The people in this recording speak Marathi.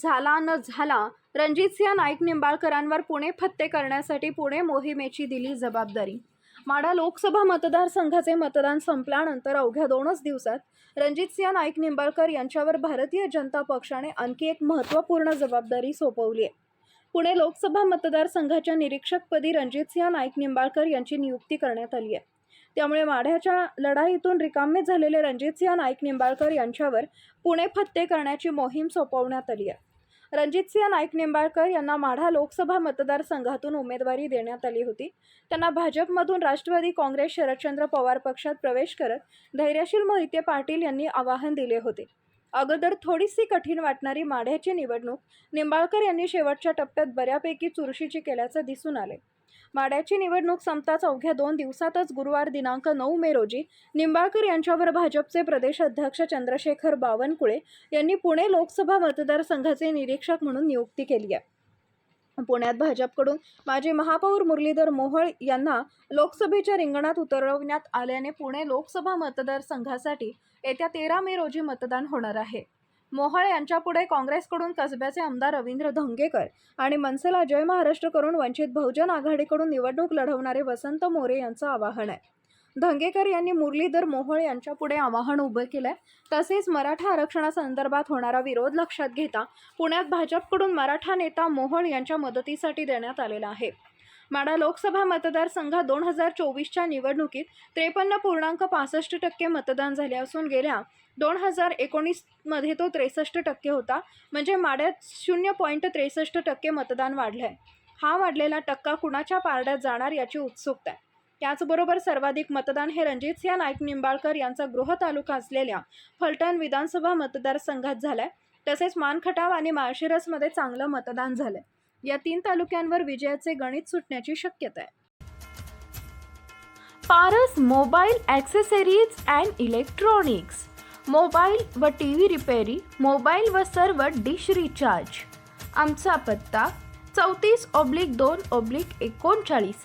झाला न झाला रणजितसिंह नाईक निंबाळकरांवर पुणे फत्ते करण्यासाठी पुणे मोहिमेची दिली जबाबदारी. माडा लोकसभा मतदारसंघाचे मतदान संपल्यानंतर अवघ्या दोनच दिवसात रणजितसिंह नाईक निंबाळकर यांच्यावर भारतीय जनता पक्षाने आणखी एक महत्त्वपूर्ण जबाबदारी सोपवली आहे. पुणे लोकसभा मतदारसंघाच्या निरीक्षकपदी रणजितसिंह नाईक निंबाळकर यांची नियुक्ती करण्यात आली आहे. त्यामुळे माढ्याच्या लढाईतून रिकामे झालेले रणजितसिंह नाईक निंबाळकर यांच्यावर पुणे फत्ते करण्याची मोहीम सोपवण्यात आली आहे. रणजितसिंह नाईक निंबाळकर यांना माढा लोकसभा मतदारसंघातून उमेदवारी देण्यात आली होती. त्यांना भाजपमधून राष्ट्रवादी काँग्रेस शरदचंद्र पवार पक्षात प्रवेश करत धैर्यशील मोहिते पाटील यांनी आवाहन दिले होते. अगोदर थोडीशी कठीण वाटणारी माढ्याची निवडणूक निंबाळकर यांनी शेवटच्या टप्प्यात बऱ्यापैकी चुरशीची केल्याचं दिसून आले. माड्याची निवडणूक संपताच अवघ्या दोन दिवसातच गुरुवार दिनांक नऊ मे रोजी निंबाळकर यांच्यावर भाजपचे प्रदेश अध्यक्ष चंद्रशेखर बावनकुळे यांनी पुणे लोकसभा मतदारसंघाचे निरीक्षक म्हणून नियुक्ती केली आहे. पुण्यात भाजपकडून माजी महापौर मुरलीधर मोहोळ यांना लोकसभेच्या रिंगणात उतरवण्यात आल्याने पुणे लोकसभा मतदारसंघासाठी येत्या तेरा मे रोजी मतदान होणार आहे. मोहोळ यांच्यापुढे काँग्रेसकडून कसब्याचे आमदार रवींद्र धंगेकर आणि मनसेला जय महाराष्ट्र करून वंचित बहुजन आघाडीकडून निवडणूक लढवणारे वसंत मोरे यांचं आवाहन आहे. धंगेकर यांनी मुरलीधर मोहोळ यांच्यापुढे आवाहन उभं केलंय. तसेच मराठा आरक्षणासंदर्भात होणारा विरोध लक्षात घेता पुण्यात भाजपकडून मराठा नेता मोहोळ यांच्या मदतीसाठी देण्यात आलेला आहे. माडा लोकसभा मतदारसंघात दोन हजार चोवीसच्या निवडणुकीत त्रेपन्न पूर्णांक पासष्ट टक्के मतदान झाले असून गेल्या दोन हजार एकोणीसमध्ये तो त्रेसष्ट टक्के होता. म्हणजे माड्यात शून्य पॉईंट त्रेसष्ट टक्के मतदान वाढलं आहे हा वाढलेला टक्का कुणाच्या पारड्यात जाणार याची उत्सुकता आहे. त्याचबरोबर सर्वाधिक मतदान हे रणजितसिंह नाईक निंबाळकर यांचा गृह तालुका असलेल्या फलटण विधानसभा मतदारसंघात झालाय. तसेच मानखटाव आणि माळशिरसमध्ये चांगलं मतदान झालंय. या तीन तालुक्यांवर विजयाचे गणित सुटण्याची शक्यता आहे. Paras mobile accessories and electronics. Mobile व टी व्ही रिपेरी मोबाईल व सर्व डिश रिचार्ज. आमचा पत्ता चौतीस ऑब्लिक दोन ऑब्लिक एकोणचाळीस.